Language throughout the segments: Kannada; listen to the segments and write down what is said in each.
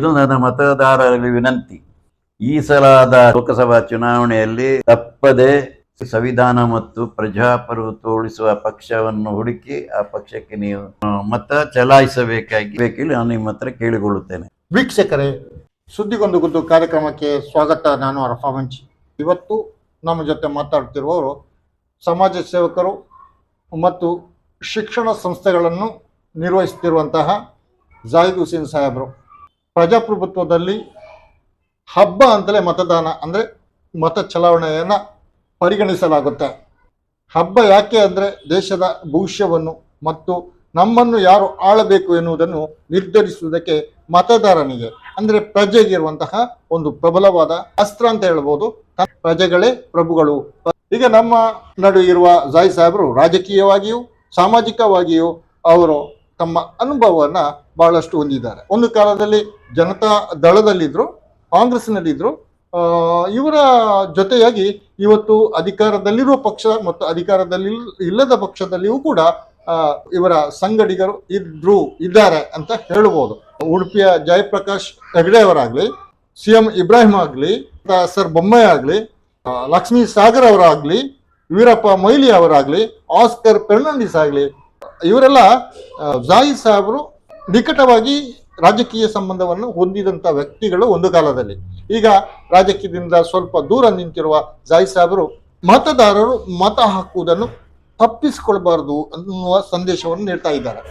ಇದು ನನ್ನ ಮತದಾರರಲ್ಲಿ ವಿನಂತಿ. ಈ ಸಲಾದ ಲೋಕಸಭಾ ಚುನಾವಣೆಯಲ್ಲಿ ತಪ್ಪದೆ ಸಂವಿಧಾನ ಮತ್ತು ಪ್ರಜಾಪ್ರಭುತ್ವ ಪಕ್ಷವನ್ನು ಹುಡುಕಿ ಆ ಪಕ್ಷಕ್ಕೆ ನೀವು ಮತ ಚಲಾಯಿಸಬೇಕಾಗಿ ಬೇಕಿಲ್ಲ. ನಾನು ನಿಮ್ಮ ಹತ್ರ ಕೇಳಿಕೊಳ್ಳುತ್ತೇನೆ. ವೀಕ್ಷಕರೇ, ಸುದ್ದಿಗೊಂದು ಗುದ್ದು ಕಾರ್ಯಕ್ರಮಕ್ಕೆ ಸ್ವಾಗತ. ನಾನು ಅರಫಾ ಮಂಚಿ. ಇವತ್ತು ನಮ್ಮ ಜೊತೆ ಮಾತಾಡ್ತಿರುವವರು ಸಮಾಜ ಸೇವಕರು ಮತ್ತು ಶಿಕ್ಷಣ ಸಂಸ್ಥೆಗಳನ್ನು ನಿರ್ವಹಿಸುತ್ತಿರುವಂತಹ ಜಾಹಿದ್ ಹುಸೇನ್ ಸಾಹೇಬರು. ಪ್ರಜಾಪ್ರಭುತ್ವದಲ್ಲಿ ಹಬ್ಬ ಅಂತಲೇ ಮತದಾನ, ಅಂದರೆ ಮತ ಚಲಾವಣೆಯನ್ನು ಪರಿಗಣಿಸಲಾಗುತ್ತೆ. ಹಬ್ಬ ಯಾಕೆ ಅಂದರೆ ದೇಶದ ಭವಿಷ್ಯವನ್ನು ಮತ್ತು ನಮ್ಮನ್ನು ಯಾರು ಆಳಬೇಕು ಎನ್ನುವುದನ್ನು ನಿರ್ಧರಿಸುವುದಕ್ಕೆ ಮತದಾರನಿಗೆ, ಅಂದರೆ ಪ್ರಜೆಗಿರುವಂತಹ ಒಂದು ಪ್ರಬಲವಾದ ಅಸ್ತ್ರ ಅಂತ ಹೇಳ್ಬೋದು. ಪ್ರಜೆಗಳೇ ಪ್ರಭುಗಳು. ಈಗ ನಮ್ಮ ನಡುವೆ ಇರುವ ಜಾಯ್ ಸಾಹೇಬರು ರಾಜಕೀಯವಾಗಿಯೂ ಸಾಮಾಜಿಕವಾಗಿಯೂ ಅವರು ತಮ್ಮ ಅನುಭವವನ್ನ ಬಹಳಷ್ಟು ಹೊಂದಿದ್ದಾರೆ. ಒಂದು ಕಾಲದಲ್ಲಿ ಜನತಾ ದಳದಲ್ಲಿದ್ರು ಕಾಂಗ್ರೆಸ್ನಲ್ಲಿದ್ದರು ಇವರ ಜೊತೆಯಾಗಿ ಇವತ್ತು ಅಧಿಕಾರದಲ್ಲಿರುವ ಪಕ್ಷ ಮತ್ತು ಅಧಿಕಾರದಲ್ಲಿ ಇಲ್ಲದ ಪಕ್ಷದಲ್ಲಿಯೂ ಕೂಡ ಇವರ ಸಂಗಡಿಗರು ಇದ್ರು ಇದ್ದಾರೆ ಅಂತ ಹೇಳ್ಬೋದು. ಉಡುಪಿಯ ಜಯಪ್ರಕಾಶ್ ಹೆಗಡೆ ಅವರಾಗ್ಲಿ, ಸಿ ಎಂ ಇಬ್ರಾಹಿಂ ಆಗ್ಲಿ, ಸರ್ ಬೊಮ್ಮಾಯಿ ಆಗಲಿ ಲಕ್ಷ್ಮೀ ಸಾಗರ್ ಅವರಾಗ್ಲಿ, ವೀರಪ್ಪ ಮೊಯ್ಲಿ ಅವರಾಗ್ಲಿ, ಆಸ್ಕರ್ ಫೆರ್ನಾಂಡಿಸ್ ಆಗ್ಲಿ ಇವರೆಲ್ಲ ಜಾಹಿದ್ ಸಾಹೇಬರು ನಿಕಟವಾಗಿ ರಾಜಕೀಯ ಸಂಬಂಧವನ್ನು ಹೊಂದಿದಂತ ವ್ಯಕ್ತಿಗಳು ಒಂದು ಕಾಲದಲ್ಲಿ. ಈಗ ರಾಜಕೀಯದಿಂದ ಸ್ವಲ್ಪ ದೂರ ನಿಂತಿರುವ ಜಾಹಿದ್ ಸಾಹೇಬರು ಮತದಾರರು ಮತ ಹಾಕುವುದನ್ನು ತಪ್ಪಿಸಿಕೊಳ್ಬಾರದು ಅನ್ನುವ ಸಂದೇಶವನ್ನು ನೀಡ್ತಾ ಇದ್ದಾರೆ.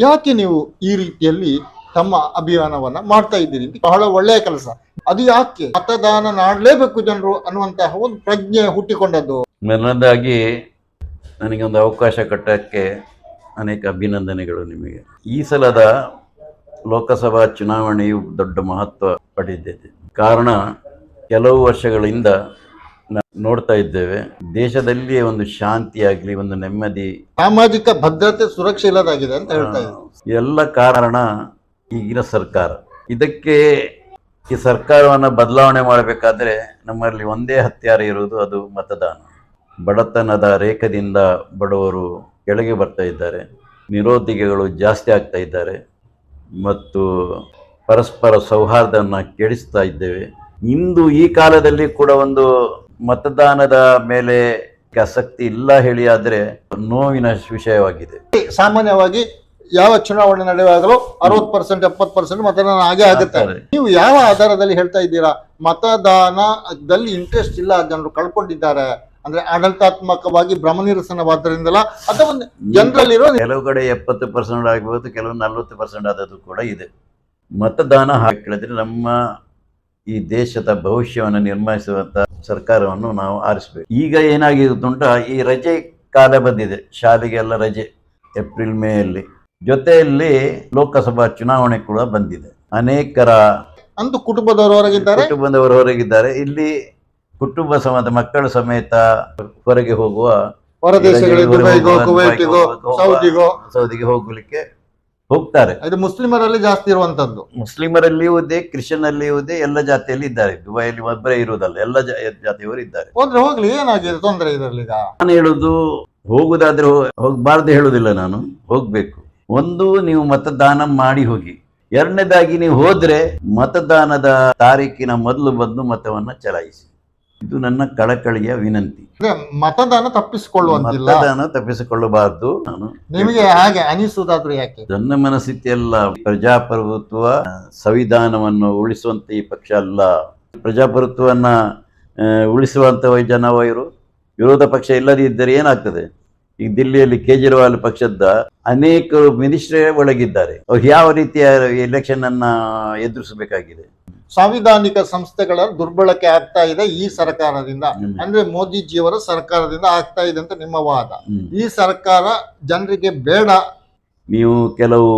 ಯಾಕೆ ನೀವು ಈ ರೀತಿಯಲ್ಲಿ ತಮ್ಮ ಅಭಿಯಾನವನ್ನ ಮಾಡ್ತಾ ಇದ್ದೀರಿ? ಬಹಳ ಒಳ್ಳೆಯ ಕೆಲಸ. ಅದು ಯಾಕೆ? ಮತದಾನ ಮಾಡಲೇಬೇಕು ಜನರು ಅನ್ನುವಂತಹ ಒಂದು ಪ್ರಜ್ಞೆ ಹುಟ್ಟಿಕೊಂಡದ್ದು. ಮೊದಲನೇದಾಗಿ ನನಗೆ ಒಂದು ಅವಕಾಶ ಕೊಟ್ಟಕ್ಕೆ ಅನೇಕ ಅಭಿನಂದನೆಗಳು ನಿಮಗೆ. ಈ ಸಲದ ಲೋಕಸಭಾ ಚುನಾವಣೆಯು ದೊಡ್ಡ ಮಹತ್ವ ಪಡೆದಿದೆ. ಕಾರಣ ಕೆಲವು ವರ್ಷಗಳಿಂದ ನೋಡ್ತಾ ಇದ್ದೇವೆ. ದೇಶದಲ್ಲಿಯೇ ಒಂದು ಶಾಂತಿ ಆಗಲಿ ಒಂದು ನೆಮ್ಮದಿ. ಸಾಮಾಜಿಕ ಭದ್ರತೆ ಸುರಕ್ಷೆ ಇಲ್ಲದಾಗಿದೆ ಅಂತ ಹೇಳ್ತಾ ಇದ್ದೀವಿ ಎಲ್ಲ ಕಾರಣ ಈಗಿನ ಸರ್ಕಾರ. ಇದಕ್ಕೆ ಈ ಸರ್ಕಾರವನ್ನು ಬದಲಾವಣೆ ಮಾಡಬೇಕಾದ್ರೆ ನಮ್ಮಲ್ಲಿ ಒಂದೇ ಹತ್ಯಾರ ಇರುವುದು ಅದು ಮತದಾನ. ಬಡತನದ ರೇಖದಿಂದ ಬಡವರು ಕೆಳಗೆ ಬರ್ತಾ ಇದ್ದಾರೆ. ನಿರೋಧಿಕೆಗಳು ಜಾಸ್ತಿ ಆಗ್ತಾ ಇದ್ದಾರೆ. ಮತ್ತು ಪರಸ್ಪರ ಸೌಹಾರ್ದವನ್ನು ಕೆಡಿಸ್ತಾ ಇದ್ದೇವೆ. ಇಂದು ಈ ಕಾಲದಲ್ಲಿ ಕೂಡ ಒಂದು ಮತದಾನದ ಮೇಲೆ ಆಸಕ್ತಿ ಇಲ್ಲ ಹೇಳಿ ಆದರೆ ನೋವಿನ ವಿಷಯವಾಗಿದೆ. ಸಾಮಾನ್ಯವಾಗಿ ಯಾವ ಚುನಾವಣೆ ನಡೆಯುವಾಗಲೂ ಅರವತ್ ಪರ್ಸೆಂಟ್ ಎಪ್ಪತ್ತು ಪರ್ಸೆಂಟ್ ಮತದಾನ ಆಗೇ ಆಗುತ್ತೆ. ನೀವು ಯಾವ ಆಧಾರದಲ್ಲಿ ಹೇಳ್ತಾ ಇದ್ದೀರಾ? ಮತದಾನದಲ್ಲಿ ಇಂಟ್ರೆಸ್ಟ್ ಇಲ್ಲ ಜನರು ಕಳ್ಕೊಂಡಿದ್ದಾರೆ. ಅಂದ್ರೆ ಆಡಳಿತಾತ್ಮಕವಾಗಿ ಭ್ರಮ ನಿರಸನವಾದ್ದರಿಂದಲ ಅಥವಾ ಜನರಲ್ಲಿರೋ ಕೆಲವು ಕಡೆ ಎಪ್ಪತ್ತು ಪರ್ಸೆಂಟ್ ಆಗಬಹುದು ಕೆಲವು ನಲ್ವತ್ತು ಪರ್ಸೆಂಟ್ ಆದದ್ದು ಕೂಡ ಇದೆ. ಮತದಾನ ಹಾಕಿದ್ರೆ ಕೇಳಿದ್ರೆ ನಮ್ಮ ಈ ದೇಶದ ಭವಿಷ್ಯವನ್ನು ನಿರ್ಮಿಸುವಂತ ಸರ್ಕಾರವನ್ನು ನಾವು ಆರಿಸಬೇಕು. ಈಗ ಏನಾಗಿರುತ್ತುಂಟ ಈ ರಜೆ ಕಾಲ ಬಂದಿದೆ ಶಾಲೆಗೆಲ್ಲ ರಜೆ ಏಪ್ರಿಲ್ ಮೇ ಅಲ್ಲಿ ಜೊತೆಯಲ್ಲಿ ಲೋಕಸಭಾ ಚುನಾವಣೆ ಕೂಡ ಬಂದಿದೆ. ಅನೇಕರ ಅಂದು ಕುಟುಂಬದವರು ಹೊರಗಿದ್ದಾರೆ ಕುಟುಂಬದವರು ಹೊರಗಿದ್ದಾರೆ ಇಲ್ಲಿ ಕುಟುಂಬ ಸಮೇತ ಮಕ್ಕಳ ಸಮೇತ ಹೊರಗೆ ಹೋಗುವ ಸೌದಿಗೋ. ಸೌದಿಗೆ. ಹೋಗ್ಲಿಕ್ಕೆ ಹೋಗ್ತಾರೆ. ಇದು ಮುಸ್ಲಿಮರಲ್ಲಿ ಜಾಸ್ತಿ ಇರುವಂತದ್ದು ಮುಸ್ಲಿಮರಲ್ಲಿ ಇರುವುದೇ ಕ್ರಿಶ್ಚಿಯನ್ ಅಲ್ಲಿ ಇರುವುದೇ ಎಲ್ಲ ಜಾತಿಯಲ್ಲಿ ಇದ್ದಾರೆ. ದುಬೈಯಲ್ಲಿ ಒಬ್ಬರೇ ಇರುವುದಲ್ಲ ಎಲ್ಲ ಜಾತಿಯವರು ಇದ್ದಾರೆ. ಹೋದ್ರೆ ಹೋಗ್ಲಿ ಏನಾಗಿದೆ ತೊಂದರೆ ಇದರಲ್ಲಿ ಈಗ? ನಾನು ಹೇಳುದು ಹೋಗುದಾದ್ರೆ ಹೋಗ್ಬಾರ್ದು ಹೇಳುದಿಲ್ಲ ನಾನು ಹೋಗ್ಬೇಕು. ಒಂದು ನೀವು ಮತದಾನ ಮಾಡಿ ಹೋಗಿ. ಎರಡನೇದಾಗಿ ನೀವು ಹೋದ್ರೆ ಮತದಾನದ ತಾರೀಕಿನ ಮೊದಲು ಬಂದು ಮತವನ್ನ ಚಲಾಯಿಸಿ. ಇದು ನನ್ನ ಕಳಕಳಿಯ ವಿನಂತಿ. ಮತದಾನ ತಪ್ಪಿಸಿಕೊಳ್ಳುವಂತಿಲ್ಲ. ಮತದಾನ ತಪ್ಪಿಸಿಕೊಳ್ಳಬಾರದು. ನಾನು ನಿಮಗೆ ಹಾಗೆ ಅನಿಸುವುದಾದ್ರೂ ಯಾಕೆ? ನನ್ನ ಮನಸ್ಥಿತಿ ಅಲ್ಲ ಪ್ರಜಾಪ್ರಭುತ್ವ ಸಂವಿಧಾನವನ್ನು ಉಳಿಸುವಂತ ಈ ಪಕ್ಷ ಅಲ್ಲ. ಪ್ರಜಾಪ್ರಭುತ್ವವನ್ನ ಉಳಿಸುವಂತ ಜನ ಇವರು ವಿರೋಧ ಪಕ್ಷ ಇಲ್ಲದೇ ಇದ್ದರೆ ಏನಾಗ್ತದೆ? ಈಗ ದಿಲ್ಲಿಯಲ್ಲಿ ಕೇಜ್ರಿವಾಲ್ ಪಕ್ಷದ ಅನೇಕರು ಮಿನಿಸ್ಟ್ರೇ ಒಳಗಿದ್ದಾರೆ. ಅವ್ರು ಯಾವ ರೀತಿಯ ಎಲೆಕ್ಷನ್ ಅನ್ನ ಎದುರಿಸಬೇಕಾಗಿದೆ? ಸಾಂವಿಧಾನಿಕ ಸಂಸ್ಥೆಗಳ ದುರ್ಬಳಕೆ ಆಗ್ತಾ ಇದೆ ಈ ಸರ್ಕಾರದಿಂದ. ಅಂದ್ರೆ ಮೋದಿಜಿಯವರ ಸರ್ಕಾರದಿಂದ ಆಗ್ತಾ ಇದೆ ಅಂತ ನಿಮ್ಮ ವಾದ. ಈ ಸರ್ಕಾರ ಜನರಿಗೆ ಬೇಡ. ನೀವು ಕೆಲವು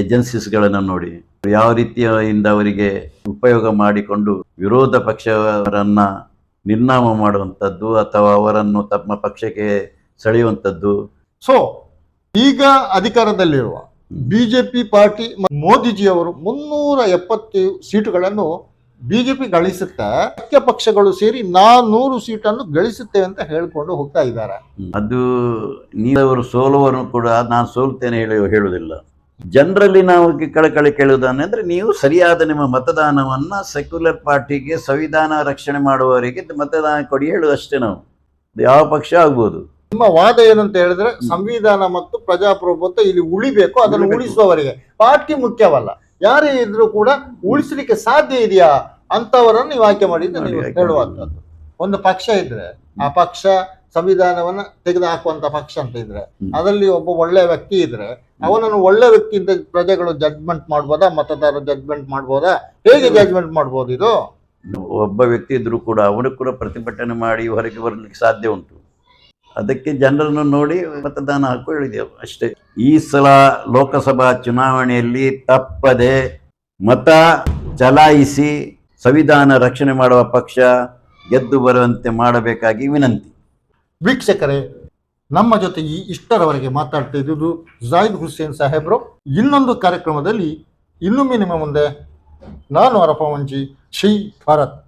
ಏಜೆನ್ಸೀಸ್ಗಳನ್ನು ನೋಡಿ. ಯಾವ ರೀತಿಯಿಂದ ಅವರಿಗೆ ಉಪಯೋಗ ಮಾಡಿಕೊಂಡು ವಿರೋಧ ಪಕ್ಷವರನ್ನ ನಿರ್ನಾಮ ಮಾಡುವಂಥದ್ದು ಅಥವಾ ಅವರನ್ನು ತಮ್ಮ ಪಕ್ಷಕ್ಕೆ ಸೆಳೆಯುವಂಥದ್ದು. ಸೊ ಈಗ ಅಧಿಕಾರದಲ್ಲಿರುವ ಬಿಜೆಪಿ ಪಾರ್ಟಿ ಮೋದಿಜಿಯವರು ಮುನ್ನೂರ ಎಪ್ಪತ್ತು ಸೀಟುಗಳನ್ನು ಬಿಜೆಪಿ ಗಳಿಸುತ್ತೆ. ಮುಖ್ಯ ಪಕ್ಷಗಳು ಸೇರಿ ನಾನ್ನೂರು ಸೀಟನ್ನು ಗಳಿಸುತ್ತೇವೆ ಅಂತ ಹೇಳ್ಕೊಂಡು ಹೋಗ್ತಾ ಇದ್ದಾರೆ. ಅದು ನೀವರು ಸೋಲುವರು ಕೂಡ ನಾನು ಸೋಲ್ತೇನೆ ಹೇಳಿ ಹೇಳುವುದಿಲ್ಲ. ಜನರಲ್ಲಿ ನಾವು ಕಳೆ ಕಳಕಳಿ ಕೇಳುವುದನ್ನೆಂದ್ರೆ ನೀವು ಸರಿಯಾದ ನಿಮ್ಮ ಮತದಾನವನ್ನ ಸೆಕ್ಯುಲರ್ ಪಾರ್ಟಿಗೆ ಸಂವಿಧಾನ ರಕ್ಷಣೆ ಮಾಡುವವರಿಗೆ ಮತದಾನ ಕೊಡಿ ಹೇಳುದು ಅಷ್ಟೇ ನಾವು ಯಾವ ಪಕ್ಷ ಆಗ್ಬೋದು. ನಿಮ್ಮ ವಾದ ಏನಂತ ಹೇಳಿದ್ರೆ ಸಂವಿಧಾನ ಮತ್ತು ಪ್ರಜಾಪ್ರಭುತ್ವ ಇಲ್ಲಿ ಉಳಿಬೇಕು ಅದನ್ನು ಉಳಿಸುವವರಿಗೆ. ಪಾರ್ಟಿ ಮುಖ್ಯವಲ್ಲ. ಯಾರೇ ಇದ್ರೂ ಕೂಡ ಉಳಿಸಲಿಕ್ಕೆ ಸಾಧ್ಯ ಇದೆಯಾ ಅಂತವರನ್ನು ನೀವು ಆಯ್ಕೆ ಮಾಡಿದ್ದು ಮಾಡಿ ನೀವು ಆಯ್ಕೆ ಹೇಳುವಂತದ್ದು ಒಂದು ಪಕ್ಷ ಇದ್ರೆ ಆ ಪಕ್ಷ ಸಂವಿಧಾನವನ್ನ ತೆಗೆದುಹಾಕುವಂತ ಪಕ್ಷ ಅಂತ ಇದ್ರೆ ಅದರಲ್ಲಿ ಒಬ್ಬ ಒಳ್ಳೆ ವ್ಯಕ್ತಿ ಇದ್ರೆ ಅವನನ್ನು ಒಳ್ಳೆ ವ್ಯಕ್ತಿಯಿಂದ ಪ್ರಜೆಗಳು ಜಡ್ಜ್ಮೆಂಟ್ ಮಾಡ್ಬೋದಾ ಮತದಾರರು ಜಡ್ಜ್ಮೆಂಟ್ ಮಾಡ್ಬೋದಾ? ಹೇಗೆ ಜಡ್ಜ್ಮೆಂಟ್ ಮಾಡ್ಬೋದು ಇದು? ಒಬ್ಬ ವ್ಯಕ್ತಿ ಇದ್ರೂ ಕೂಡ ಅವನು ಕೂಡ ಪ್ರತಿಭಟನೆ ಮಾಡಿ ಹೊರಗೆ ಬರಲಿಕ್ಕೆ ಸಾಧ್ಯ ಉಂಟು. ಅದಕ್ಕೆ ಜನರನ್ನು ನೋಡಿ ಮತದಾನ ಹಾಕು ಹೇಳಿದೆವು ಅಷ್ಟೇ. ಈ ಸಲ ಲೋಕಸಭಾ ಚುನಾವಣೆಯಲ್ಲಿ ತಪ್ಪದೆ ಮತ ಚಲಾಯಿಸಿ ಸಂವಿಧಾನ ರಕ್ಷಣೆ ಮಾಡುವ ಪಕ್ಷ ಗೆದ್ದು ಬರುವಂತೆ ಮಾಡಬೇಕಾಗಿ ವಿನಂತಿ. ವೀಕ್ಷಕರೇ, ನಮ್ಮ ಜೊತೆ ಈ ಇಷ್ಟರವರೆಗೆ ಮಾತಾಡ್ತಾ ಇದ್ದುದು ಜಾಹಿದ್ ಹುಸೇನ್ ಸಾಹೇಬ್ರು. ಇನ್ನೊಂದು ಕಾರ್ಯಕ್ರಮದಲ್ಲಿ ಇನ್ನೊಮ್ಮೆ ನಿಮ್ಮ ಮುಂದೆ ನಾನು ಅರಪ ಮಂಜಿ, ಶ್ರೀ ಭಾರತ್.